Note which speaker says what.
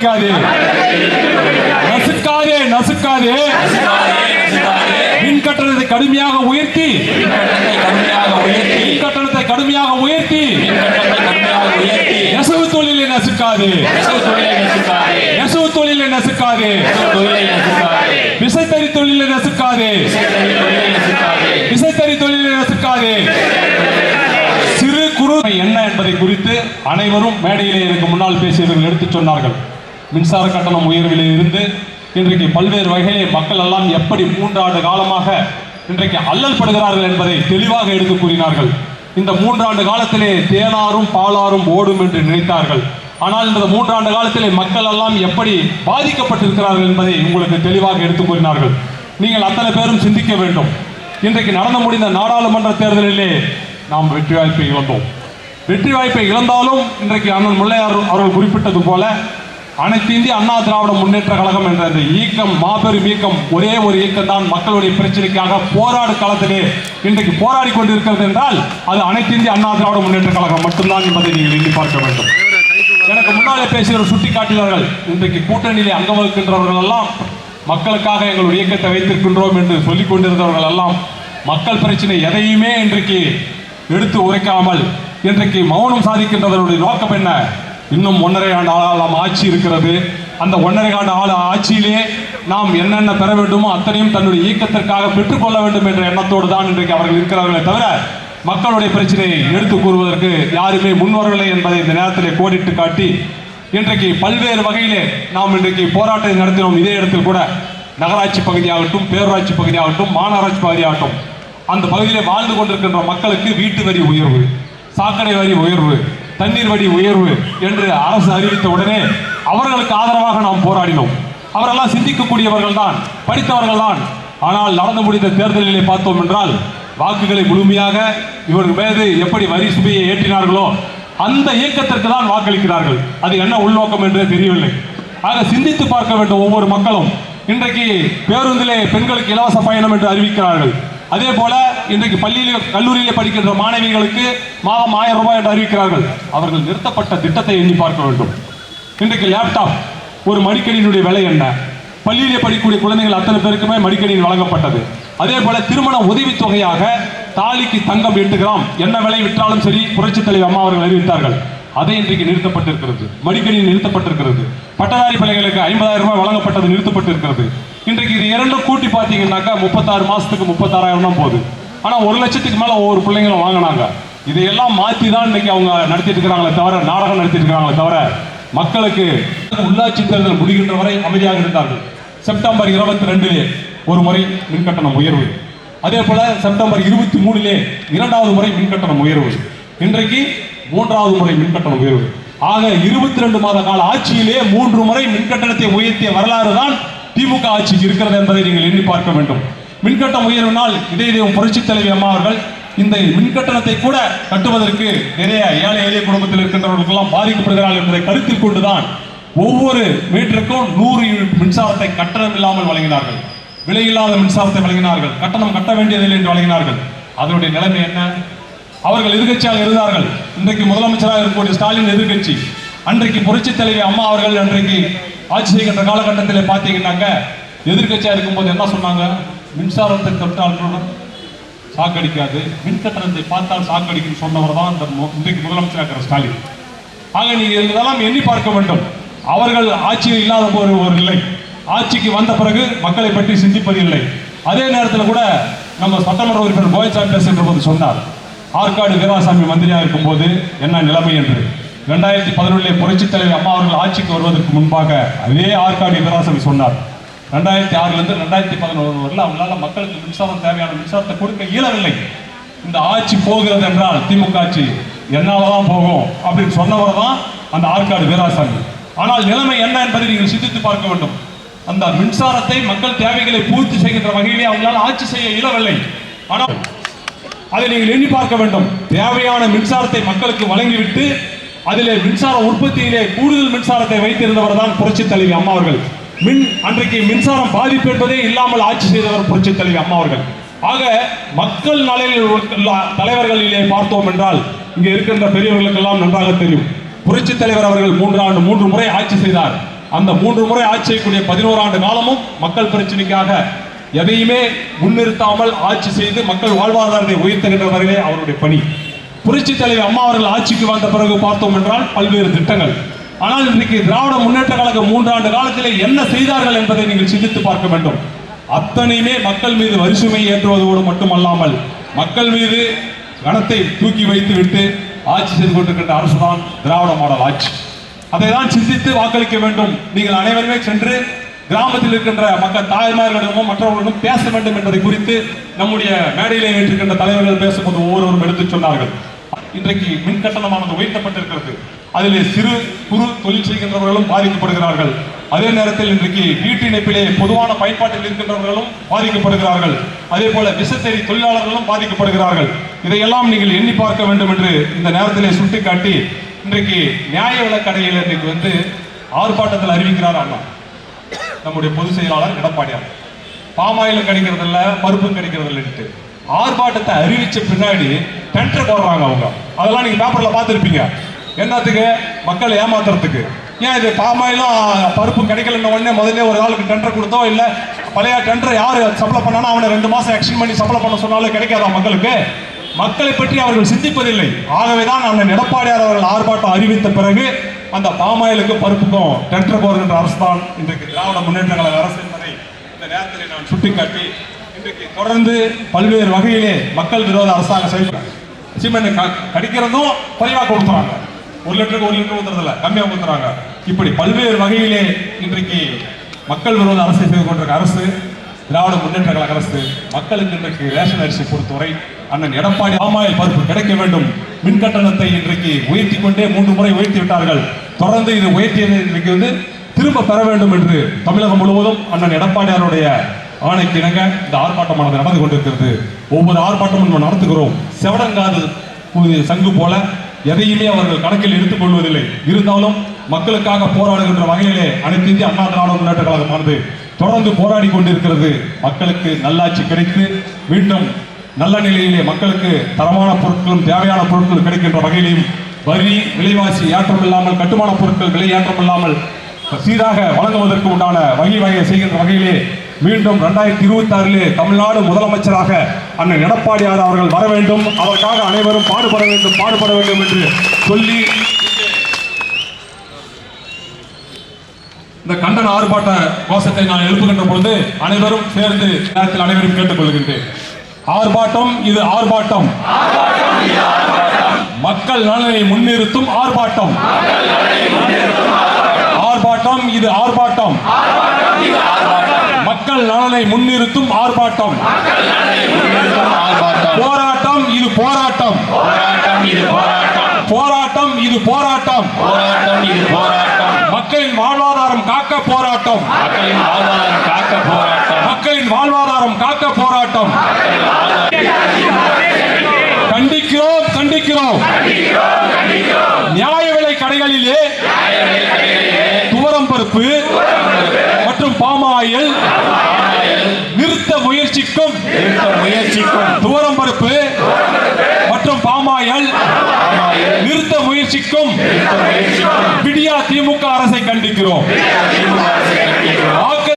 Speaker 1: நசுக்காதே. நசுக்காதே மின் கட்டணத்தை கடுமையாக உயர்த்தி. மின் கட்டணத்தை கடுமையாக உயர்த்தி. நெசவு தொழிலை நசுக்காதே.
Speaker 2: நெசவு தொழிலை நசுக்காதே.
Speaker 1: விசைத்தறி தொழிலை நசுக்காதே. விசைத்தறி தொழிலை நசுக்காதே. சிறு குறு என்ன என்பதை குறித்து அனைவரும் மேடையிலே எனக்கு முன்னால் பேசியவர்கள் எடுத்துச் சொன்னார்கள். மின்சார கட்டணம் உயர்விலே இருந்து இன்றைக்கு பல்வேறு வகையிலே மக்கள் எல்லாம் எப்படி மூன்றாண்டு காலமாக இன்றைக்கு அல்லல் படுகிறார்கள் என்பதை தெளிவாக எடுத்து கூறினார்கள். இந்த மூன்றாண்டு காலத்திலே தேனாரும் பாலாரும் ஓடும் என்று நினைத்தார்கள். ஆனால் இந்த மூன்றாண்டு காலத்திலே மக்கள் எல்லாம் எப்படி பாதிக்கப்பட்டிருக்கிறார்கள் என்பதை உங்களுக்கு தெளிவாக எடுத்து கூறினார்கள். நீங்கள் அத்தனை பேரும் சிந்திக்க வேண்டும். இன்றைக்கு நடந்து முடிந்த நாடாளுமன்ற தேர்தலிலே நாம் வெற்றி வாய்ப்பை இழந்தோம். வெற்றி வாய்ப்பை இழந்தாலும் இன்றைக்கு அண்ணன் முல்லையார் அவர்கள் குறிப்பிட்டது போல அனைத்து இந்திய அண்ணா திராவிட முன்னேற்ற கழகம் என்ற இந்த இயக்கம் மாபெரும் இயக்கம் ஒரே ஒரு இயக்கம் தான் மக்களுடைய பிரச்சனைக்காக போராடு காலத்திலே இன்றைக்கு போராடி கொண்டிருக்கிறது என்றால் அது அனைத்து இந்திய அண்ணா திராவிட முன்னேற்ற கழகம் மட்டும்தான் என்பதை நீங்கள் எண்ணி பார்க்க வேண்டும். எனக்கு முன்னாலே பேசியவர் சுட்டி காட்டினார்கள் இன்றைக்கு கூட்டணியிலே அங்கம் வகிக்கின்றவர்கள் எல்லாம் மக்களுக்காக எங்களுடைய இயக்கத்தை வைத்திருக்கின்றோம் என்று சொல்லிக் கொண்டிருந்தவர்கள் எல்லாம் மக்கள் பிரச்சனை எதையுமே இன்றைக்கு எடுத்து உரைக்காமல் இன்றைக்கு மௌனம் சாதிக்கின்றதனுடைய நோக்கம் என்ன? இன்னும் ஒன்றரை ஆண்டு ஆளாம் ஆட்சி இருக்கிறது. அந்த ஒன்றரை ஆண்டு ஆள் ஆட்சியிலே நாம் என்னென்ன பெற வேண்டுமோ அத்தனையும் தன்னுடைய இயக்கத்திற்காக பெற்றுக்கொள்ள வேண்டும் என்ற எண்ணத்தோடு தான் இன்றைக்கு அவர்கள் இருக்கிறார்களே தவிர மக்களுடைய பிரச்சனையை எடுத்து கூறுவதற்கு யாருமே முன்வரவில்லை என்பதை இந்த நேரத்திலே கோடிட்டு காட்டி இன்றைக்கு பல்வேறு வகையிலே நாம் இன்றைக்கு போராட்டத்தை நடத்தினோம். இதே இடத்தில் கூட நகராட்சி பகுதியாகட்டும் பேரூராட்சி பகுதியாகட்டும் மாநகராட்சி பகுதியாகட்டும் அந்த பகுதியிலே வாழ்ந்து கொண்டிருக்கின்ற மக்களுக்கு வீட்டு வரி உயர்வு சாக்கடை வரி உயர்வு தண்ணீர் வடி உயர்வு என்று அரசு அறிவித்த உடனே அவர்களுக்கு ஆதரவாக நாம் போராடினோம். அவரெல்லாம் சிந்திக்கக்கூடியவர்கள் தான் படித்தவர்கள் தான். ஆனால் நடந்து முடிந்த தேர்தலிலே பார்த்தோம் என்றால் வாக்குகளை முழுமையாக இவர்கள் மீது எப்படி வரி சுமையை ஏற்றினார்களோ அந்த இயக்கத்திற்கு தான் வாக்களிக்கிறார்கள். அது என்ன உள்நோக்கம் என்று தெரியவில்லை. ஆக சிந்தித்து பார்க்க வேண்டும் ஒவ்வொரு மக்களும். இன்றைக்கு பேருந்திலே பெண்களுக்கு இலவச பயணம் என்று அறிவிக்கிறார்கள். அதே போல இன்றைக்கு பள்ளியிலே கல்லூரியிலே படிக்கின்ற மாணவிகளுக்கு மாதம் ஆயிரம் ரூபாய் என்று அறிவிக்கிறார்கள். அவர்கள் நிறுத்தப்பட்ட திட்டத்தை எண்ணி பார்க்க வேண்டும். இன்றைக்கு லேப்டாப் ஒரு மடிக்கணியினுடைய விலை என்ன? பள்ளியிலே படிக்கக்கூடிய குழந்தைகள் அத்தனை பேருக்குமே மடிக்கணியில் வழங்கப்பட்டது. அதே போல திருமண உதவித்தொகையாக தாலிக்கு தங்கம் எட்டு கிராம் என்ன விலை விற்றாலும் சரி புரட்சித் தலைவர் அம்மா அவர்கள் அறிவித்தார்கள். அதை இன்றைக்கு நிறுத்தப்பட்டிருக்கிறது. மடிக்கணினி நிறுத்தப்பட்டிருக்கிறது. பட்டதாரி பிள்ளைகளுக்கு ஐம்பதாயிரம் ரூபாய் வழங்கப்பட்டது நிறுத்தப்பட்டிருக்கிறது. இன்றைக்கு இரண்டும் கூட்டி பார்த்தீங்கன்னாக்கா முப்பத்தாறு மாதத்துக்கு முப்பத்தாறாயிரம் தான் போகுது. ஆனால் ஒரு லட்சத்துக்கு மேலே ஒவ்வொரு பிள்ளைங்களும் வாங்கினாங்க. இதையெல்லாம் மாற்றி தான் இன்னைக்கு அவங்க நடத்திட்டு இருக்கிறாங்களே தவிர நாடகம் நடத்திட்டு இருக்கிறாங்களே தவிர மக்களுக்கு உள்ளாட்சி தேர்தல் முடிகின்ற வரை அமைதியாக இருந்தார்கள். செப்டம்பர் இருபத்தி ரெண்டிலே ஒரு முறை மின்கட்டணம் உயர்வு. அதே போல செப்டம்பர் இருபத்தி மூணுலே இரண்டாவது முறை மின்கட்டணம் உயர்வு. இன்றைக்கு மூன்றாவது முறை மின்கட்டணம் உயர்வு. ஆக இருபத்தி ரெண்டு மாத கால ஆட்சியிலே மூன்று முறை மின்கட்டணத்தை உயர்த்திய வரலாறு தான் திமுக ஆட்சிக்கு இருக்கிறது என்பதை நீங்கள் எண்ணி பார்க்க வேண்டும். மின்கட்டம் உயர்வினால் இதே புரட்சித் தலைவி அம்மா அவர்கள் இந்த மின்கட்டணத்தை கூட கட்டுவதற்கு நிறைய ஏழை எளிய குடும்பத்தில் இருக்கின்றவர்களுக்கெல்லாம் பாதிக்கப்படுகிறார்கள் என்பதை கருத்தில் கொண்டுதான் ஒவ்வொரு மீட்டருக்கும் நூறு யூனிட் மின்சாரத்தை கட்டணம் இல்லாமல் வழங்கினார்கள். விலையில்லாத மின்சாரத்தை வழங்கினார்கள். கட்டணம் கட்ட வேண்டியதில்லை என்று வழங்கினார்கள். அதனுடைய நிலைமை என்ன? அவர்கள் எதிர்கட்சியாக இருந்தார்கள். இன்றைக்கு முதலமைச்சராக இருக்கக்கூடிய ஸ்டாலின் எதிர்க்கட்சி அன்றைக்கு புரட்சித் தலைவி அம்மா அவர்கள் அன்றைக்கு ஆட்சி செய்கின்ற காலகட்டத்தில் பார்த்தீங்கன்னாக்க எதிர்க்கட்சியாக இருக்கும்போது என்ன சொன்னாங்க? மின்சாரத்தை தொட்டால் கூட சாக்கடிக்காது. மின்கட்டணத்தை பார்த்தால் சாக்கடிக்கும் சொன்னவர் தான் இந்த இன்றைக்கு முதலமைச்சராக இருக்கிற ஸ்டாலின். ஆக நீங்கள் இதெல்லாம் எண்ணி பார்க்க வேண்டும். அவர்கள் ஆட்சியில் இல்லாத ஒரு ஒரு இல்லை ஆட்சிக்கு வந்த பிறகு மக்களை பற்றி சிந்திப்பது இல்லை. அதே நேரத்தில் கூட நம்ம சட்டமன்ற உறுப்பினர் கோயசாமி பேசுகின்ற போது சொன்னார். ஆற்காடு வீராசாமி மந்திரியாக இருக்கும்போது என்ன நிலைமை என்று? ரெண்டாயிரத்தி பதினொன்றிலே புரட்சித் தலைவர் அம்மா அவர்கள் ஆட்சிக்கு வருவதற்கு முன்பாக அதே ஆற்காடு இவராசன் சொன்னார். ரெண்டாயிரத்தி ஆறுலேருந்து ரெண்டாயிரத்தி பதினொன்று வரல அவங்களால மக்களுக்கு மின்சாரம் தேவையான மின்சாரத்தை கொடுக்க இயலவில்லை. இந்த ஆட்சி போகிறது என்றால் திமுக ஆட்சி என்னாலதான் போகும் அப்படின்னு சொன்னவர் தான் அந்த ஆற்காடு வீராசாமி. ஆனால் நிலைமை என்ன என்பதை நீங்கள் சிந்தித்து பார்க்க வேண்டும். அந்த மின்சாரத்தை மக்கள் தேவைகளை பூர்த்தி செய்கின்ற வகையிலே அவங்களால் ஆட்சி செய்ய இயலவில்லை. ஆனால் அதை நீங்கள் எண்ணி பார்க்க வேண்டும். தேவையான மின்சாரத்தை மக்களுக்கு வழங்கிவிட்டு அதிலே மின்சார உற்பத்தியிலே கூடுதல் மின்சாரத்தை வைத்திருந்தவர் தான் புரட்சி தலைவி அம்மா அவர்கள். மின் அன்றைக்கு மின்சாரம் பாதிப்பு என்பதே இல்லாமல் ஆட்சி செய்தவர் புரட்சித் தலைவி அம்மா அவர்கள். ஆக மக்கள் நலையில் தலைவர்களிலே பார்த்தோம் என்றால் இங்கே இருக்கின்ற பெரியவர்களுக்கெல்லாம் நன்றாக தெரியும். புரட்சித் தலைவர் அவர்கள் மூன்று ஆண்டு மூன்று முறை ஆட்சி செய்தார். அந்த மூன்று முறை ஆட்சி செய்யக்கூடிய பதினோரு ஆண்டு காலமும் மக்கள் பிரச்சனைக்காக எதையுமே முன்னிறுத்தாமல் ஆட்சி செய்து மக்கள் வாழ்வாதாரத்தை உயர்த்துகின்ற வரையிலே அவருடைய பணி. புரட்சி தலைவர் அம்மா அவர்கள் ஆட்சிக்கு வந்த பிறகு பார்த்தோம் என்றால் பல்வேறு திட்டங்கள். ஆனால் இன்றைக்கு திராவிட முன்னேற்ற கழகம் மூன்றாண்டு காலத்திலே என்ன செய்தார்கள் என்பதை நீங்கள் சிந்தித்து பார்க்க வேண்டும். அத்தனையுமே மக்கள் மீது வரிசுமை ஏற்றுவதோடு மட்டுமல்லாமல் மக்கள் மீது கணத்தை தூக்கி வைத்து விட்டு ஆட்சி செய்து கொண்டிருக்கின்ற அரசுதான் திராவிட மாடல் ஆட்சி. அதை தான் சிந்தித்து வாக்களிக்க வேண்டும். நீங்கள் அனைவருமே சென்று கிராமத்தில் இருக்கின்ற மக்கள் தாய்மார்களிடமும் மற்றவர்களிடம் பேச வேண்டும் என்பதை குறித்து நம்முடைய மேடையிலே ஏற்றிருக்கின்ற தலைவர்கள் பேசும்போது ஒவ்வொருவரும் எடுத்துச் சொன்னார்கள். இன்றைக்கு மின் கட்டணமானது உயர்த்தப்பட்டிருக்கிறது. அதில் சிறு குறு தொழில் செய்கின்றவர்களும் பாதிக்கப்படுகிறார்கள். அதே நேரத்தில் இன்றைக்கு வீட்டு இணைப்பிலே பொதுவான பயன்பாட்டில் இருக்கின்றவர்களும் பாதிக்கப்படுகிறார்கள். அதே போல விசத்தறி தொழிலாளர்களும் பாதிக்கப்படுகிறார்கள். இதையெல்லாம் நீங்கள் எண்ணி பார்க்க வேண்டும் என்று இந்த நேரத்திலே சுட்டிக்காட்டி இன்றைக்கு நியாய விலைக் கடையில் இன்றைக்கு வந்து ஆர்ப்பாட்டத்தில் அறிவிக்கிறார் அண்ணா. நம்முடைய பொதுச் செயலாளர் எடப்பாடியார். பாமாயிலும் கிடைக்கிறதில்ல பருப்பும் கிடைக்கிறதில்லன்ட்டு. ஆர்ப்பாட்டத்தை அறிவிச்ச பின்னாடி டெண்டர் போடுறாங்க அவங்க. அதெல்லாம் நீங்க பேப்பர்ல பார்த்துருப்பீங்க. என்னத்துக்கு? மக்களை ஏமாத்துறதுக்கு. ஏன் இது பாமாயிலும் பருப்பு கிடைக்கலன்ன உடனே முதல்ல ஒரு ஆளுக்கு டெண்டர் கொடுத்தோ இல்ல பழைய டெண்டர் யார் சப்ளை பண்ணானோ அவனை ரெண்டு மாசம் எக்ஸ்டெண்ட் பண்ணி சப்ளை பண்ண சொன்னாலும் கிடைக்காதா மக்களுக்கு? மக்களை பற்றி அவர்கள் சிந்திப்பதில்லை. ஆகவேதான் அண்ணன் எடப்பாடியார் அவர்கள் ஆர்ப்பாட்டம் அறிவித்த பிறகு அந்த பாமாயிலுக்கு பருப்புக்கும் டெண்டர் போடுகின்ற அரசு தான் இன்றைக்கு திராவிட முன்னேற்ற கழக அரசு என்பதை இந்த நேரத்தில் நான் சுட்டிக்காட்டி இன்றைக்கு தொடர்ந்து பல்வேறு வகையிலே மக்கள் விரோத அரசாங்கம் செயல்படுறாங்க சிமெண்ட் க- கடிக்கிறதும் குறைவா கொடுத்துறாங்க ஒரு லிட்டருக்கு ஒரு லிட்டர் ஊத்துறதில்ல. கம்மியாக கொடுத்துறாங்க இப்படி பல்வேறு வகையிலே இன்றைக்கு மக்கள் விரோத அரசை செய்து கொண்டிருக்க அரசு திராவிட முன்னேற்ற கழக அரசு மக்களுக்கு இன்றைக்கு ரேஷன் அரிசி பொறுத்தவரை அண்ணன் எடப்பாடி ஆமாயில் பருப்பு கிடைக்க வேண்டும். மின் கட்டணத்தை இன்றைக்கு உயர்த்தி கொண்டே மூன்று முறை உயர்த்தி விட்டார்கள். தொடர்ந்து இது உயர்த்தியது இன்றைக்கு வந்து திரும்ப பெற வேண்டும் என்று தமிழகம் முழுவதும் அண்ணன் எடப்பாடியாருடைய ஆணைக்கு இணங்க இந்த ஆர்ப்பாட்டமானது நடந்து கொண்டிருக்கிறது. ஒவ்வொரு ஆர்ப்பாட்டமும் நம்ம நடத்துகிறோம். செவடங்காது சங்கு போல எதையுமே அவர்கள் கணக்கில் எடுத்துக் கொள்வதில்லை. இருந்தாலும் மக்களுக்காக போராடுகின்ற வகையிலே அனைத்து இந்திய அண்ணா திராவிட முன்னேற்ற கழகமானது தொடர்ந்து போராடி கொண்டிருக்கிறது. மக்களுக்கு நல்லாட்சி கிடைத்து மீண்டும் நல்ல நிலையிலே மக்களுக்கு தரமான பொருட்களும் தேவையான பொருட்களும் கிடைக்கின்ற வகையிலையும் வரி விலைவாசி ஏற்றம் இல்லாமல் கட்டுமான பொருட்கள் விலை ஏற்றம் இல்லாமல் சீராக வழங்குவதற்கு உண்டான வகை வகையை செய்கின்ற வகையிலே மீண்டும் ரெண்டாயிரத்தி இருபத்தி ஆறிலே தமிழ்நாடு முதலமைச்சராக அண்ணன் எடப்பாடியார் அவர்கள் வர வேண்டும். அதற்காக அனைவரும் பாடுபட வேண்டும் பாடுபட வேண்டும் என்று சொல்லி இந்த கண்டன ஆர்ப்பாட்ட கோஷத்தை நான் எழுப்புகின்ற பொழுது அனைவரும் சேர்ந்து நேரத்தில் அனைவரும் கேட்டுக்கொள்கின்றேன். ஆர்ப்பாட்டம் இது ஆர்ப்பாட்டம். மக்கள் நலனை முன்னிறுத்தும் ஆர்ப்பாட்டம். ஆர்ப்பாட்டம் இது ஆர்ப்பாட்டம். மக்கள் நலனை முன்னிறுத்தும் ஆர்ப்பாட்டம். போராட்டம் இது போராட்டம்.
Speaker 2: போராட்டம் இது போராட்டம்.
Speaker 1: போராட்டம் இது போராட்டம்.
Speaker 2: போராட்டம் இது போராட்டம்.
Speaker 1: மக்களின் வாழ்வாதாரம் காக்க போராட்டம்.
Speaker 2: மக்களின் வாழ்வாதாரம் காக்க போராட்டம்.
Speaker 1: மக்களின் வாழ்வாதாரம் காக்க போராட்டம். கண்டிக்கிறோம் கண்டிக்கிறோம். நியாய விலை கடைகளிலே துவரம் பருப்பு பாமாயில் நிறுத்த முயற்சிக்கும்.
Speaker 2: முயற்சிக்கும்.
Speaker 1: துவரம் பருப்பு மற்றும் பாமாயில் நிறுத்த முயற்சிக்கும். விடியா திமுக அரசை கண்டிக்கிறோம்.